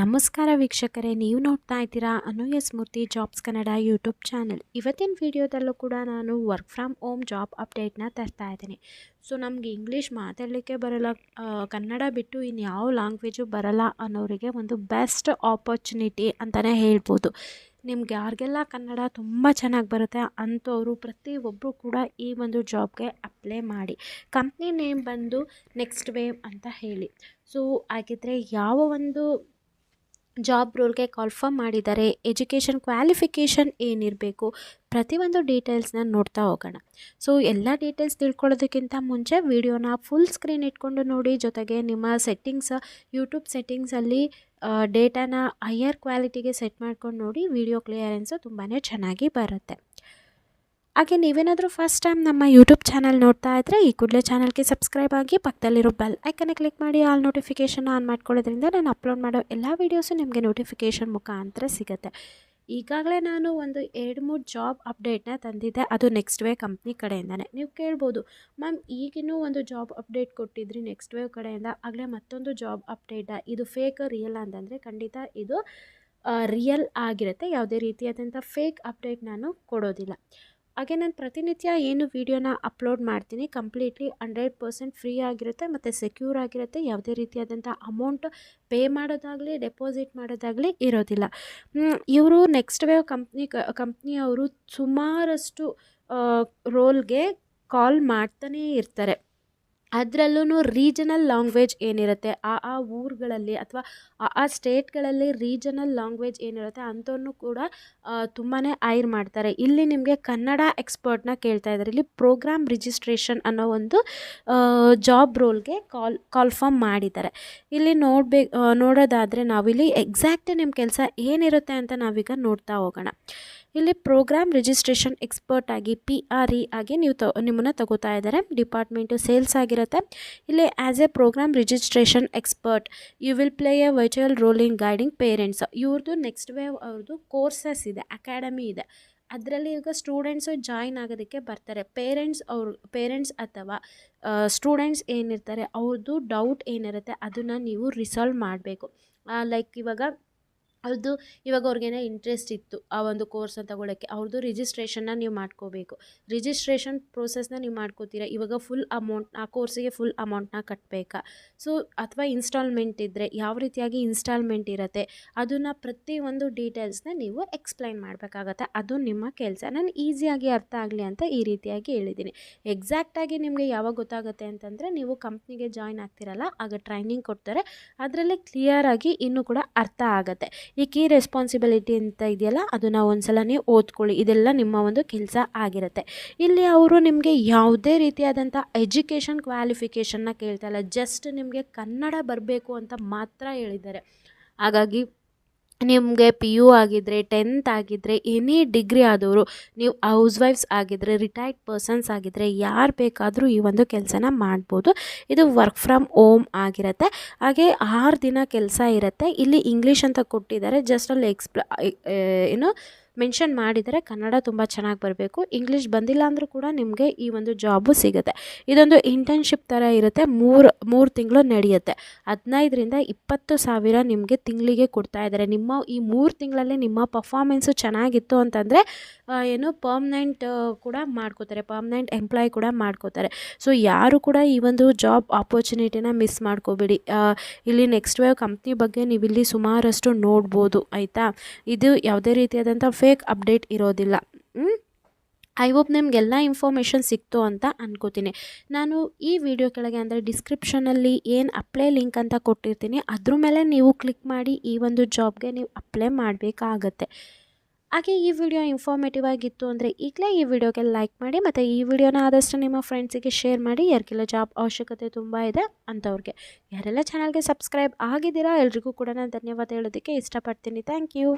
ನಮಸ್ಕಾರ ವೀಕ್ಷಕರೇ, ನೀವು ನೋಡ್ತಾ ಇದ್ದೀರಾ Anuya Smriti jobs Kannada YouTube channel. ಇವತ್ತಿನ ವಿಡಿಯೋದಲ್ಲೂ ಕೂಡ ನಾನು ವರ್ಕ್ ಫ್ರಮ್ ಹೋಮ್ ಜಾಬ್ ಅಪ್ಡೇಟ್ನ ತರ್ತಾ ಇದ್ದೀನಿ. ಸೊ ನಮಗೆ ಇಂಗ್ಲೀಷ್ ಮಾತಾಡಲಿಕ್ಕೆ ಬರಲ್ಲ ಕನ್ನಡ ಬಿಟ್ಟು ಇನ್ಯಾವ ಲ್ಯಾಂಗ್ವೇಜು ಬರಲ್ಲ ಅನ್ನೋರಿಗೆ ಒಂದು ಬೆಸ್ಟ್ ಆಪರ್ಚುನಿಟಿ ಅಂತಲೇ ಹೇಳ್ಬೋದು. ನಿಮ್ಗೆ ಯಾರಿಗೆಲ್ಲ ಕನ್ನಡ ತುಂಬ ಚೆನ್ನಾಗಿ ಬರುತ್ತೆ ಅಂಥವರು ಪ್ರತಿಯೊಬ್ಬರು ಕೂಡ ಈ ಒಂದು ಜಾಬ್ಗೆ ಅಪ್ಲೈ ಮಾಡಿ. ಕಂಪ್ನಿ ನೇಮ್ ಬಂದು ನೆಕ್ಸ್ಟ್ ವೇವ್ ಅಂತ ಹೇಳಿ. ಸೊ ಹಾಗಿದ್ರೆ ಯಾವ ಒಂದು ಜಾಬ್ ರೋಲ್ಗೆ ಕಾಲ್ಫರ್ಮ್ ಮಾಡಿದ್ದಾರೆ. ಎಜುಕೇಷನ್ ಕ್ವಾಲಿಫಿಕೇಷನ್ ಏನಿರಬೇಕು ಪ್ರತಿಯೊಂದು ಡೀಟೇಲ್ಸ್ನ ನೋಡ್ತಾ ಹೋಗೋಣ. ಸೊ, ಎಲ್ಲ ಡೀಟೇಲ್ಸ್ ತಿಳ್ಕೊಳ್ಳೋದಕ್ಕಿಂತ ಮುಂಚೆ ವಿಡಿಯೋನ ಫುಲ್ ಸ್ಕ್ರೀನ್ ಇಟ್ಕೊಂಡು ನೋಡಿ. ಜೊತೆಗೆ ನಿಮ್ಮ ಸೆಟ್ಟಿಂಗ್ಸ್, ಯೂಟ್ಯೂಬ್ ಸೆಟ್ಟಿಂಗ್ಸಲ್ಲಿ ಡೇಟಾನ ಹೈಯರ್ ಕ್ವಾಲಿಟಿಗೆ ಸೆಟ್ ಮಾಡ್ಕೊಂಡು ನೋಡಿ. ವಿಡಿಯೋ ಕ್ಲಿಯರೆನ್ಸು ತುಂಬಾ ಚೆನ್ನಾಗಿ ಬರುತ್ತೆ. ಹಾಗೆ ನೀವೇನಾದರೂ ಫಸ್ಟ್ ಟೈಮ್ ನಮ್ಮ ಯೂಟ್ಯೂಬ್ ಚಾನಲ್ ನೋಡ್ತಾ ಇದ್ದರೆ ಈ ಕೂಡಲೇ ಚಾನಲ್ಗೆ ಸಬ್ಸ್ಕ್ರೈಬ್ ಆಗಿ ಪಕ್ಕದಲ್ಲಿರೋ ಬೆಲ್ ಐಕನ್ನೇ ಕ್ಲಿಕ್ ಮಾಡಿ ಆಲ್ ನೋಟಿಫಿಕೇಷನ್ ಆನ್ ಮಾಡ್ಕೊಳ್ಳೋದ್ರಿಂದ ನಾನು ಅಪ್ಲೋಡ್ ಮಾಡೋ ಎಲ್ಲ ವೀಡಿಯೋಸು ನಿಮಗೆ ನೋಟಿಫಿಕೇಷನ್ ಮುಖಾಂತರ ಸಿಗುತ್ತೆ. ಈಗಾಗಲೇ ನಾನು ಒಂದು ಎರಡು ಮೂರು ಜಾಬ್ ಅಪ್ಡೇಟ್ನ ತಂದಿದ್ದೆ. ಅದು ನೆಕ್ಸ್ಟ್ ವೇ ಕಂಪ್ನಿ ಕಡೆಯಿಂದನೇ. ನೀವು ಕೇಳ್ಬೋದು ಮ್ಯಾಮ್ ಈಗಿನೂ ಒಂದು ಜಾಬ್ ಅಪ್ಡೇಟ್ ಕೊಟ್ಟಿದ್ರಿ ನೆಕ್ಸ್ಟ್ ವೇವ್ ಕಡೆಯಿಂದ. ಆಗಲೇ ಮತ್ತೊಂದು ಜಾಬ್ ಅಪ್ಡೇಟಾ ಇದು ಫೇಕ್ ರಿಯಲ್ ಅಂತಂದರೆ ಖಂಡಿತ ಇದು ರಿಯಲ್ ಆಗಿರುತ್ತೆ. ಯಾವುದೇ ರೀತಿಯಾದಂಥ ಫೇಕ್ ಅಪ್ಡೇಟ್ ನಾನು ಕೊಡೋದಿಲ್ಲ. ಹಾಗೆ ನಾನು ಪ್ರತಿನಿತ್ಯ ಏನು ವೀಡಿಯೋನ ಅಪ್ಲೋಡ್ ಮಾಡ್ತೀನಿ, ಕಂಪ್ಲೀಟ್ಲಿ ಹಂಡ್ರೆಡ್ ಪರ್ಸೆಂಟ್ ಫ್ರೀ ಆಗಿರುತ್ತೆ ಮತ್ತು ಸೆಕ್ಯೂರ್ ಆಗಿರುತ್ತೆ, ಯಾವುದೇ ರೀತಿಯಾದಂಥ ಅಮೌಂಟ್ ಪೇ ಮಾಡೋದಾಗಲಿ, ಡೆಪಾಸಿಟ್ ಮಾಡೋದಾಗಲಿ ಇರೋದಿಲ್ಲ. ಇವರು ನೆಕ್ಸ್ಟ್ ವೇವ್ ಕಂಪ್ನಿ ಕಂಪ್ನಿಯವರು ಸುಮಾರಷ್ಟು ರೋಲ್ಗೆ ಕಾಲ್ ಮಾಡ್ತಾನೇ ಇರ್ತಾರೆ. ಅದರಲ್ಲೂ ರೀಜನಲ್ ಲ್ಯಾಂಗ್ವೇಜ್ ಏನಿರುತ್ತೆ? ಆ ಆ ಊರುಗಳಲ್ಲಿ ಅಥವಾ ಆ ಆ ಸ್ಟೇಟ್ಗಳಲ್ಲಿ ರೀಜನಲ್ ಲ್ಯಾಂಗ್ವೇಜ್ ಏನಿರುತ್ತೆ ಅಂಥವನ್ನು ಕೂಡ ತುಂಬಾ ಐರ್ ಮಾಡ್ತಾರೆ. ಇಲ್ಲಿ ನಿಮಗೆ ಕನ್ನಡ ಎಕ್ಸ್ಪರ್ಟ್ನ ಕೇಳ್ತಾ ಇದ್ದಾರೆ. ಇಲ್ಲಿ ಪ್ರೋಗ್ರಾಮ್ ರಿಜಿಸ್ಟ್ರೇಷನ್ ಅನ್ನೋ ಒಂದು ಜಾಬ್ ರೋಲ್ಗೆ ಕಾಲ್ ಫಾರ್ಮ್ ಮಾಡಿದ್ದಾರೆ. ಇಲ್ಲಿ ನೋಡ್ಬೇಕು ನೋಡೋದಾದರೆ ನಾವಿಲ್ಲಿ ಎಕ್ಸಾಕ್ಟ್ ನಿಮ್ಮ ಕೆಲಸ ಏನಿರುತ್ತೆ ಅಂತ ನಾವೀಗ ನೋಡ್ತಾ ಹೋಗೋಣ. ಇಲ್ಲಿ ಪ್ರೋಗ್ರಾಮ್ ರಿಜಿಸ್ಟ್ರೇಷನ್ ಎಕ್ಸ್ಪರ್ಟ್ ಆಗಿ ಪಿ ಆರ್ ಇ ಆಗಿ ನೀವು ತ, ನಿಮ್ಮನ್ನು ತಗೋತಾ ಇದ್ದಾರೆ. ಡಿಪಾರ್ಟ್ಮೆಂಟು ಸೇಲ್ಸ್ ಆಗಿರುತ್ತೆ. ಇಲ್ಲಿ as a program registration expert, you will play a virtual role in guiding parents. ಇವ್ರದ್ದು ನೆಕ್ಸ್ಟ್ ವೇವ್ ಅವ್ರದ್ದು ಕೋರ್ಸಸ್ ಇದೆ, ಅಕಾಡೆಮಿ ಇದೆ. ಅದರಲ್ಲಿ ಈಗ ಸ್ಟೂಡೆಂಟ್ಸು ಜಾಯಿನ್ ಆಗೋದಕ್ಕೆ ಬರ್ತಾರೆ. ಪೇರೆಂಟ್ಸ್ ಅವ್ರ, ಪೇರೆಂಟ್ಸ್ ಅಥವಾ ಸ್ಟೂಡೆಂಟ್ಸ್ ಏನಿರ್ತಾರೆ ಅವ್ರದ್ದು ಡೌಟ್ ಏನಿರುತ್ತೆ, ಅದನ್ನು ನೀವು ರಿಸಾಲ್ವ್ ಮಾಡಬೇಕು. ಲೈಕ್ ಇವಾಗ ಅದು ಇವಾಗ ಅವ್ರಿಗೇನೋ ಇಂಟ್ರೆಸ್ಟ್ ಇತ್ತು ಆ ಒಂದು ಕೋರ್ಸನ್ನು ತಗೊಳ್ಳೋಕ್ಕೆ ಅವ್ರದ್ದು ರಿಜಿಸ್ಟ್ರೇಷನ್ನ ನೀವು ಮಾಡ್ಕೋಬೇಕು. ರಿಜಿಸ್ಟ್ರೇಷನ್ ಪ್ರೋಸೆಸ್ನ ನೀವು ಮಾಡ್ಕೋತೀರಾ? ಇವಾಗ ಫುಲ್ ಅಮೌಂಟ್ ಆ ಕೋರ್ಸಿಗೆ ಫುಲ್ ಅಮೌಂಟ್ನ ಕಟ್ಟಬೇಕಾ ಸೊ ಅಥವಾ ಇನ್ಸ್ಟಾಲ್ಮೆಂಟ್ ಇದ್ದರೆ ಯಾವ ರೀತಿಯಾಗಿ ಇನ್ಸ್ಟಾಲ್ಮೆಂಟ್ ಇರುತ್ತೆ? ಅದನ್ನು ಪ್ರತಿಯೊಂದು ಡೀಟೇಲ್ಸ್ನ ನೀವು ಎಕ್ಸ್ಪ್ಲೈನ್ ಮಾಡಬೇಕಾಗತ್ತೆ. ಅದು ನಿಮ್ಮ ಕೆಲಸ. ನಾನು ಈಸಿಯಾಗಿ ಅರ್ಥ ಆಗಲಿ ಅಂತ ಈ ರೀತಿಯಾಗಿ ಹೇಳಿದ್ದೀನಿ ಎಕ್ಸಾಕ್ಟಾಗಿ ನಿಮಗೆ ಯಾವಾಗ ಗೊತ್ತಾಗುತ್ತೆ ಅಂತಂದರೆ ನೀವು ಕಂಪ್ನಿಗೆ ಜಾಯ್ನ್ ಆಗ್ತಿರಲ್ಲ, ಆಗ ಟ್ರೈನಿಂಗ್ ಕೊಡ್ತಾರೆ. ಅದರಲ್ಲಿ ಕ್ಲಿಯರಾಗಿ ಇನ್ನೂ ಕೂಡ ಅರ್ಥ ಆಗುತ್ತೆ. ಈ ಕೀ ರೆಸ್ಪಾನ್ಸಿಬಿಲಿಟಿ ಅಂತ ಇದೆಯಲ್ಲ ಅದನ್ನು ಒಂದ್ಸಲ ನೀವು ಓದ್ಕೊಳ್ಳಿ. ಇದೆಲ್ಲ ನಿಮ್ಮ ಒಂದು ಕೆಲಸ ಆಗಿರುತ್ತೆ. ಇಲ್ಲಿ ಅವರು ನಿಮಗೆ ಯಾವುದೇ ರೀತಿಯಾದಂಥ ಎಜುಕೇಷನ್ ಕ್ವಾಲಿಫಿಕೇಷನ್ನ ಕೇಳ್ತಾ ಇಲ್ಲ. ಜಸ್ಟ್ ನಿಮಗೆ ಕನ್ನಡ ಬರಬೇಕು ಅಂತ ಮಾತ್ರ ಹೇಳಿದ್ದಾರೆ. ಹಾಗಾಗಿ ನಿಮಗೆ ಪಿ ಯು ಆಗಿದ್ದರೆ ಟೆಂತ್ ಆಗಿದ್ದರೆ ಎನಿ ಡಿಗ್ರಿ ಆದವರು, ನೀವು ಹೌಸ್ ವೈಫ್ಸ್ ಆಗಿದ್ದರೆ ರಿಟೈರ್ಡ್ ಪರ್ಸನ್ಸ್ ಆಗಿದ್ದರೆ ಯಾರು ಬೇಕಾದರೂ ಈ ಒಂದು ಕೆಲಸನ ಮಾಡ್ಬೋದು. ಇದು ವರ್ಕ್ ಫ್ರಮ್ ಹೋಮ್ ಆಗಿರುತ್ತೆ. ಹಾಗೆ ಆರು ದಿನ ಕೆಲಸ ಇರುತ್ತೆ. ಇಲ್ಲಿ ಇಂಗ್ಲೀಷ್ ಅಂತ ಕೊಟ್ಟಿದ್ದಾರೆ. ಜಸ್ಟ್ ಅಲ್ಲಿ ಎಕ್ಸ್ಪ್ಲ ಏನು ಮೆನ್ಷನ್ ಮಾಡಿದರೆ ಕನ್ನಡ ತುಂಬ ಚೆನ್ನಾಗಿ ಬರಬೇಕು. ಇಂಗ್ಲೀಷ್ ಬಂದಿಲ್ಲ ಅಂದರೂ ಕೂಡ ನಿಮಗೆ ಈ ಒಂದು ಜಾಬು ಸಿಗುತ್ತೆ. ಇದೊಂದು ಇಂಟರ್ನ್ಶಿಪ್ ಥರ ಇರುತ್ತೆ. ಮೂರು ಮೂರು ತಿಂಗಳು ನಡೆಯುತ್ತೆ. ಹದಿನೈದರಿಂದ ಇಪ್ಪತ್ತು ಸಾವಿರ ನಿಮಗೆ ತಿಂಗಳಿಗೆ ಕೊಡ್ತಾ ಇದ್ದಾರೆ. ನಿಮ್ಮ ಈ ಮೂರು ತಿಂಗಳಲ್ಲಿ ನಿಮ್ಮ ಪರ್ಫಾಮೆನ್ಸು ಚೆನ್ನಾಗಿತ್ತು ಅಂತಂದರೆ ಏನು ಪರ್ಮನೆಂಟ್ ಕೂಡ ಮಾಡ್ಕೋತಾರೆ. ಪರ್ಮನೆಂಟ್ ಎಂಪ್ಲಾಯ್ ಕೂಡ ಮಾಡ್ಕೋತಾರೆ. ಸೊ ಯಾರು ಕೂಡ ಈ ಒಂದು ಜಾಬ್ ಆಪರ್ಚುನಿಟಿನ ಮಿಸ್ ಮಾಡ್ಕೋಬೇಡಿ. ಇಲ್ಲಿ ನೆಕ್ಸ್ಟ್ ವೇವ್ ಕಂಪ್ನಿ ಬಗ್ಗೆ ನೀವು ಇಲ್ಲಿ ಸುಮಾರಷ್ಟು ನೋಡ್ಬೋದು, ಆಯಿತಾ? ಇದು ಯಾವುದೇ ರೀತಿಯಾದಂಥ ಫೇಕ್ ಅಪ್ಡೇಟ್ ಇರೋದಿಲ್ಲ. ಐ ಹೋಪ್ ನಿಮಗೆಲ್ಲ ಇನ್ಫಾರ್ಮೇಷನ್ ಸಿಕ್ತು ಅಂತ ಅನ್ಕೋತೀನಿ. ನಾನು ಈ ವಿಡಿಯೋ ಕೆಳಗೆ ಅಂದರೆ ಡಿಸ್ಕ್ರಿಪ್ಷನಲ್ಲಿ ಏನು ಅಪ್ಲೈ ಲಿಂಕ್ ಅಂತ ಕೊಟ್ಟಿರ್ತೀನಿ. ಅದ್ರ ಮೇಲೆ ನೀವು ಕ್ಲಿಕ್ ಮಾಡಿ ಈ ಒಂದು ಜಾಬ್ಗೆ ನೀವು ಅಪ್ಲೈ ಮಾಡಬೇಕಾಗತ್ತೆ. ಹಾಗೆ ಈ ವಿಡಿಯೋ ಇನ್ಫಾರ್ಮೇಟಿವ್ ಆಗಿತ್ತು ಅಂದರೆ ಈಗಲೇ ಈ ವಿಡಿಯೋಗೆ ಲೈಕ್ ಮಾಡಿ ಮತ್ತು ಈ ವಿಡಿಯೋನ ಆದಷ್ಟು ನಿಮ್ಮ ಫ್ರೆಂಡ್ಸಿಗೆ ಶೇರ್ ಮಾಡಿ. ಯಾರಿಗೆಲ್ಲ ಜಾಬ್ ಅವಶ್ಯಕತೆ ತುಂಬ ಇದೆ ಅಂಥವ್ರಿಗೆ ಯಾರೆಲ್ಲ ಚಾನಲ್ಗೆ ಸಬ್ಸ್ಕ್ರೈಬ್ ಆಗಿದ್ದೀರಾ ಎಲ್ರಿಗೂ ಕೂಡ ನಾನು ಧನ್ಯವಾದ ಹೇಳೋದಕ್ಕೆ ಇಷ್ಟಪಡ್ತೀನಿ. Thank you